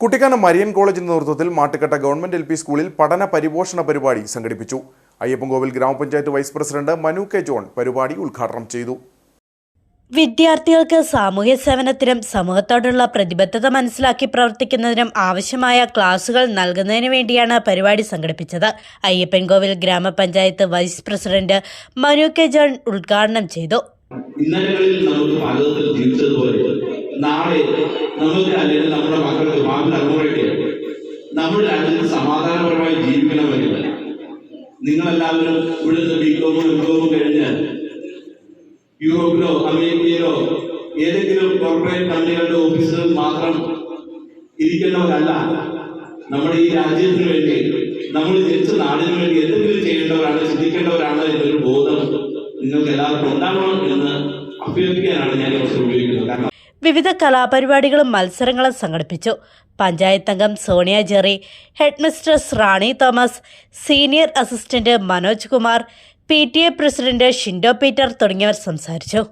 Kuttikkanam Marian കോളേജിന്റെ നേതൃത്വത്തിൽ Mattukatta government L P സ്കൂളിൽ പഠന പരിപോഷണ പരിപാടി സംഘടിപ്പിച്ചു. Ayyappancoil Grama Panchayat vice president Manu K John പരിപാടി ഉദ്ഘാടനം ചെയ്തു. വിദ്യാർത്ഥികൾക്ക് സാമൂഹ്യ സേവനത്തിനും സമൂഹത്തോടുള്ള പ്രതിബദ്ധത മനസ്സിലാക്കി പ്രവർത്തിക്കുന്നതിനും ആവശ്യമായ ക്ലാസുകൾ നൽകുന്നതിന് വേണ്ടിയാണ് പരിപാടി സംഘടിപ്പിച്ചത്. Ayyappancoil Grama Panchayat vice president Manu K John ഉദ്ഘാടനം ചെയ്തു. ഇന്നലകളിൽ നമുക്ക് ഭാരതത്തിൽ ജീവിച്ചതുപോലെ നാളെ നമുക്ക് അല്ലെങ്കിൽ നമ്മുടെ മക്കൾക്ക് ഭാവി തലമുറയ്ക്ക് നമ്മുടെ രാജ്യത്ത് സമാധാനപരമായി ജീവിക്കണമെങ്കിൽ നിങ്ങളെല്ലാവരും ഇവിടുന്ന് ബികോമും എംകോമും കഴിഞ്ഞ് യൂറോപ്പിലോ അമേരിക്കയിലോ ഏതെങ്കിലും കോർപ്പറേറ്റ് കമ്പനികളുടെ ഓഫീസുകളിൽ മാത്രം ഇരിക്കേണ്ടവരല്ല നമ്മുടെ ഈ രാജ്യത്തിന് വേണ്ടി നമ്മൾ ജനിച്ച നാടിന് വേണ്ടി എന്തെങ്കിലും ചെയ്യേണ്ടവരാണ് ചിന്തിക്കേണ്ടവരാണ് എന്നൊരു ബോധം നിങ്ങൾക്ക് എല്ലാവർക്കും ഉണ്ടാകണം എന്ന് അഭ്യർത്ഥിക്കാനാണ് ഞാൻ ഈ അവസരം ഉപയോഗിക്കുന്നത്. കാരണം വിവിധ കലാപരിപാടികളും മത്സരങ്ങളും സംഘടിപ്പിച്ചു. പഞ്ചായത്ത് അംഗം Sonia Jerry head mistress Rani Thomas senior assistant Manoj Kumar P president Shindo Peter തുടങ്ങിയവർ സംസാരിച്ചു.